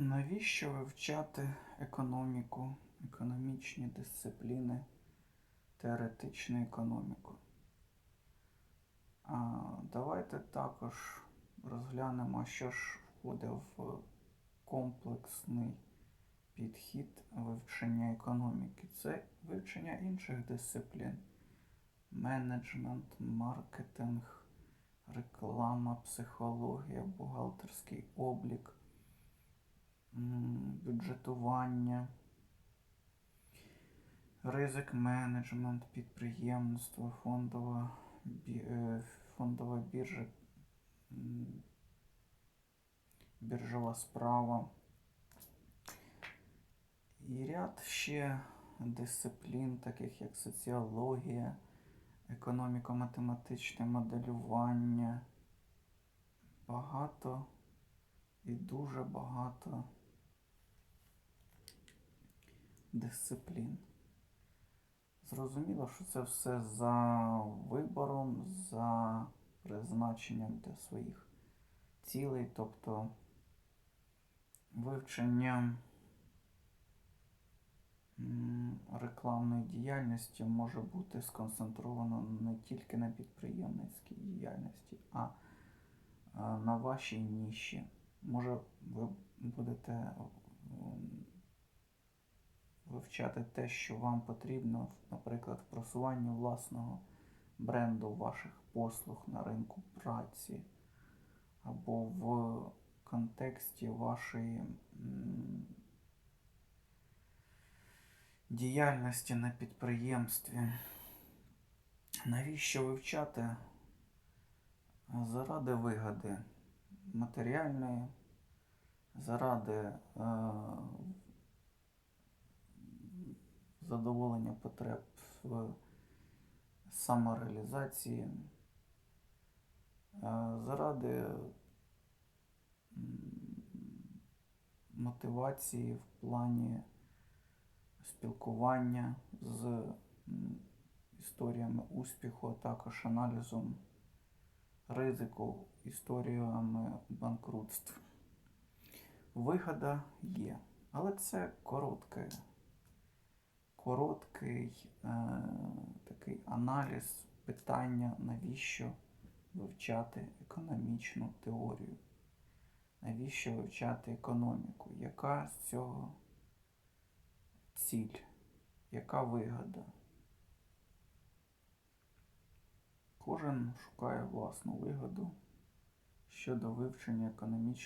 Навіщо вивчати економіку, економічні дисципліни, теоретичну економіку? А, давайте також розглянемо, що ж входить в комплексний підхід вивчення економіки. Це вивчення інших дисциплін. Менеджмент, маркетинг, реклама, психологія, бухгалтерський облік бюджетування, ризик менеджмент, підприємництво, фондова, е, фондова біржа, біржова справа. І ряд ще дисциплін, таких як соціологія, економіко-математичне моделювання. Багато і дуже багато дисциплін. Зрозуміло, що це все за вибором, за призначенням для своїх цілей, тобто вивчення м, рекламної діяльності може бути сконцентровано не тільки на підприємницькій діяльності, а а на вашій ніші. Може, ви будете вивчати те, що вам потрібно, наприклад, в просуванні власного бренду ваших послуг на ринку праці, або в контексті вашої діяльності на підприємстві. Навіщо вивчати? Заради вигоди матеріальної, заради е, задоволення потреб в самореалізації, е, заради мотивації в плані спілкування з історіями успіху, а також аналізом ризику, історіями банкрутств. Вигода є, але це коротке, короткий е, такий аналіз питання, навіщо вивчати економічну теорію, навіщо вивчати економіку, яка з цього ціль, яка вигода. Кожен шукає власну вигоду щодо вивчення економічної